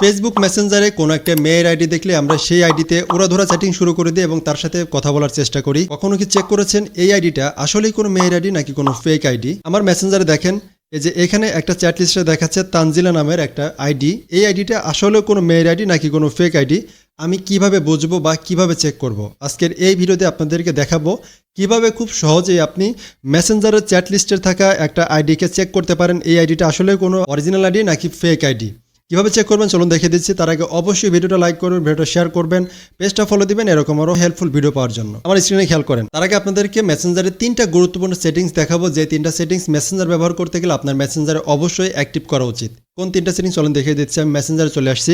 Facebook মেসেঞ্জারে কোনো একটা মেয়ের আইডি দেখলে আমরা সেই আইডিতে ওরা ধরা চ্যাটিং শুরু করে দিই এবং তার সাথে কথা বলার চেষ্টা করি। কখনো কি চেক করেছেন এই আইডিটা আসলেই কোনো মেয়ের আইডি নাকি কোনো ফেক আইডি আমার মেসেঞ্জারে দেখেন, এই যে এখানে একটা চ্যাট লিস্টে দেখাচ্ছে তানজিলা নামের একটা আইডি এই আইডিটা আসলে কোনো মেয়ের আইডি নাকি কোনো ফেক আইডি আমি কীভাবে বুঝব বা কীভাবে চেক করব? আজকের এই ভিডিওতে আপনাদেরকে দেখাবো কীভাবে খুব সহজেই আপনি মেসেঞ্জারের চ্যাট লিস্টে থাকা একটা আইডিকে চেক করতে পারেন। এই আইডিটা আসলে কোনো অরিজিনাল আইডি নাকি ফেক আইডি কীভাবে চেক করবেন? চলুন দেখে দিচ্ছি। তার আগে অবশ্যই ভিডিওটা লাইক করবেন, ভিডিওটা শেয়ার করবেন পেজটা ফলো দিবেন, এরকম আরও হেল্পফুল ভিডিও পাওয়ার জন্য। আমার স্ক্রিনে খেয়াল করেন, তার আগে আপনাদেরকে মেসেঞ্জারের তিনটা গুরুত্বপূর্ণ সেটিংস দেখাবো। যে তিনটা সেটিংস মেসেঞ্জার ব্যবহার করতে গেলে আপনার মেসেঞ্জারে অবশ্যই অ্যাক্টিভ করা উচিত। কোন তিনটা সেটিংস চলুন দেখিয়ে দিচ্ছি। আমি মেসেঞ্জারে চলে আসছি।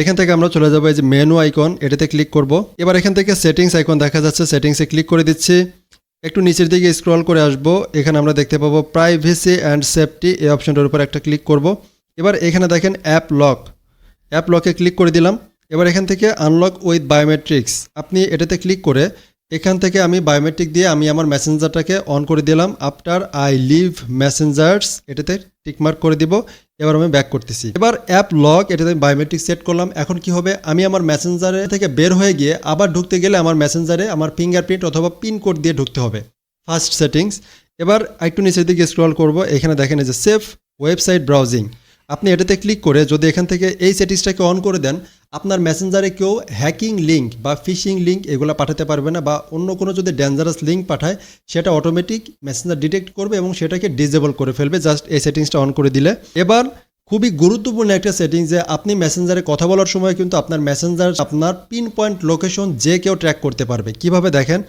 এখান থেকে আমরা চলে যাব এই যে মেনু আইকন এটাতে ক্লিক করব। এবার এখান থেকে সেটিংস আইকন দেখা যাচ্ছে। সেটিংসে ক্লিক করে দিচ্ছি। একটু নিচের দিকে স্ক্রল করে আসব। এখানে আমরা দেখতে পাবো প্রাইভেসি অ্যান্ড সেফটি এই অপশনটার উপর একটা ক্লিক করব। এবার এখানে দেখেন অ্যাপ লক অ্যাপ লকে ক্লিক করে দিলাম। এবার এখান থেকে আনলক উইথ বায়োমেট্রিক্স আপনি এটাতে ক্লিক করে এখান থেকে আমি বায়োমেট্রিক দিয়ে আমি আমার মেসেঞ্জারটাকে অন করে দিলাম। আফটার আই লিভ মেসেঞ্জার্স এটাতে টিকমার্ক করে দিব। এবার আমি ব্যাক করতেছি। এবার অ্যাপ লক এটাতে আমি বায়োমেট্রিক সেট করলাম। এখন কি হবে? আমি আমার মেসেঞ্জারে থেকে বের হয়ে গিয়ে আবার ঢুকতে গেলে আমার মেসেঞ্জারে আমার ফিঙ্গারপ্রিন্ট অথবা পিন কোড দিয়ে ঢুকতে হবে। ফার্স্ট সেটিংস এবার একটু নিচের দিকে স্ক্রল করব। এখানে দেখেন যে সেফ ওয়েবসাইট ব্রাউজিং আপনি এটাতে ক্লিক করে যদি এখান থেকে এই সেটিংসটাকে অন করে দেন, আপনার মেসেঞ্জারে কেউ হ্যাকিং লিঙ্ক বা ফিশিং লিঙ্ক এগুলো পাঠাতে পারবে না বা অন্য কোনো যদি ডেঞ্জারাস লিঙ্ক পাঠায়, সেটা অটোমেটিক মেসেঞ্জার ডিটেক্ট করবে এবং সেটাকে ডিজেবল করে ফেলবে জাস্ট এই সেটিংসটা অন করে দিলে। এবার খুবই গুরুত্বপূর্ণ একটা সেটিং যে আপনি মেসেঞ্জারে কথা বলার সময় কিন্তু আপনার মেসেঞ্জার আপনার পিন পয়েন্ট লোকেশন যে কেউ ট্র্যাক করতে পারবে। কীভাবে দেখেন?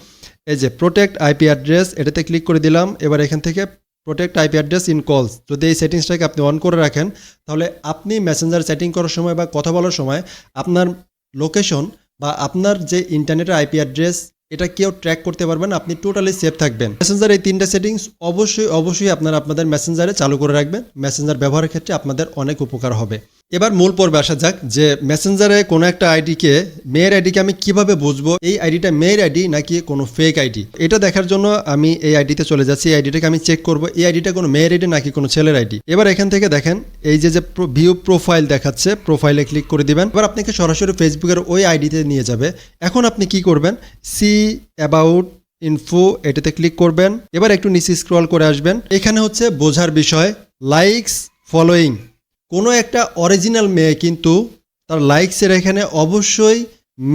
এই যে প্রোটেক্ট আইপি অ্যাড্রেস এটাতে ক্লিক করে দিলাম, এবার এখান থেকে প্রোটেক্ট আইপি অ্যাড্রেস ইন কলস যদি এই সেটিংসটাকে আপনি অন করে রাখেন, তাহলে আপনি মেসেঞ্জার সেটিং করার সময় বা কথা বলার সময় আপনার লোকেশন বা আপনার যে ইন্টারনেটের আইপি অ্যাড্রেস এটা কেউ ট্র্যাক করতে পারবেন আপনি টোটালি সেফ থাকবেন। মেসেঞ্জার এই তিনটা সেটিংস অবশ্যই অবশ্যই আপনারা আপনাদের মেসেঞ্জারে চালু করে রাখবেন। মেসেঞ্জার ব্যবহারের ক্ষেত্রে আপনাদের অনেক উপকার হবে। এবার মূল পর্বে আসা যাক যে মেসেঞ্জারে কোনো একটা আইডিকে মেয়ের আইডিকে আমি কীভাবে বুঝব? এই আইডিটা মেয়ের আইডি নাকি কোনো ফেক আইডি এটা দেখার জন্য আমি এই আইডিতে চলে যাচ্ছি। এই আইডিটাকে আমি চেক করব। এই আইডিটা কোনো মেয়ের আইডি নাকি কোনো ছেলের আইডি এবার এখান থেকে দেখেন, এই যে যে ভিউ প্রোফাইল দেখাচ্ছে প্রোফাইলে ক্লিক করে দিবেন। এবার আপনাকে সরাসরি ফেসবুকের ওই আইডিতে নিয়ে যাবে। এখন আপনি কি করবেন? সি অ্যাবাউট ইনফো এটাতে ক্লিক করবেন। এবার একটু নিচে স্ক্রল করে আসবেন। এখানে হচ্ছে বোঝার বিষয় লাইকস ফলোয়িং কোনো একটা অরিজিনাল মেয়ে কিন্তু তার লাইকসের এখানে অবশ্যই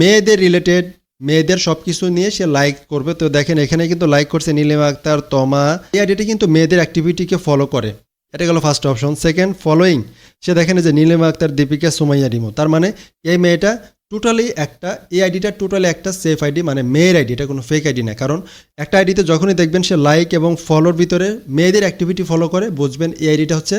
মেয়েদের রিলেটেড মেয়েদের সব কিছু নিয়ে সে লাইক করবে। তো দেখেন, এখানে কিন্তু লাইক করছে নীলিমা আক্তার, তমা। এই আইডিটি কিন্তু মেয়েদের অ্যাক্টিভিটিকে ফলো করে। এটা গেল ফার্স্ট অপশন সেকেন্ড ফলোয়িং সে দেখেন যে নীলিমা আক্তার, দীপিকা, সুমাইয়া রিমো। তার মানে এই মেয়েটা টোটালি একটা, এই আইডিটা টোটালি একটা সেফ আইডি মানে মেয়ের আইডি এটা কোনো ফেক আইডি না। কারণ একটা আইডিতে যখনই দেখবেন সে লাইক এবং ফলোর ভিতরে মেয়েদের অ্যাক্টিভিটি ফলো করে, বুঝবেন এই আইডিটা হচ্ছে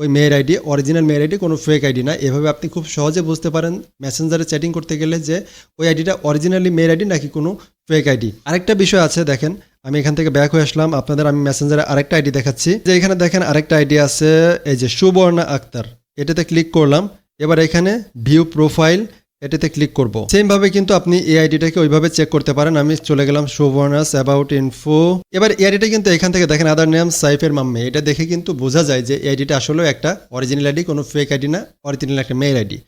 ওই মেয়ের আইডি অরিজিনাল মেয়ের আইডি কোনো ফেক আইডি না। এভাবে আপনি খুব সহজে বুঝতে পারেন মেসেঞ্জারে চ্যাটিং করতে গেলে যে ওই আইডিটা অরিজিনালি মেয়ের আইডি নাকি কোনো ফেক আইডি আরেকটা বিষয় আছে, দেখেন, আমি এখান থেকে ব্যাক হয়ে আসলাম। আপনাদের আমি মেসেঞ্জারে আরেকটা আইডি দেখাচ্ছি। যে এখানে দেখেন আরেকটা আইডি আছে, এই যে সুবর্ণা আক্তার। এটাতে ক্লিক করলাম। এবার এখানে ভিউ প্রোফাইল এটাতে ক্লিক করব। সেম ভাবে কিন্তু আপনি এই আইডিটাকে ওইভাবে চেক করতে পারেন। আমি চলে গেলাম সুবর্ণাস অ্যাবাউট ইনফো এবার এই আইডিটা কিন্তু এখান থেকে দেখেন আদার নেম সাইফের মাম্মে। এটা দেখে কিন্তু বোঝা যায় যে এই আইডিটা আসলে একটা অরিজিনাল আইডি, কোনো ফেক আইডি না অরিজিনাল একটা মেইল আইডি।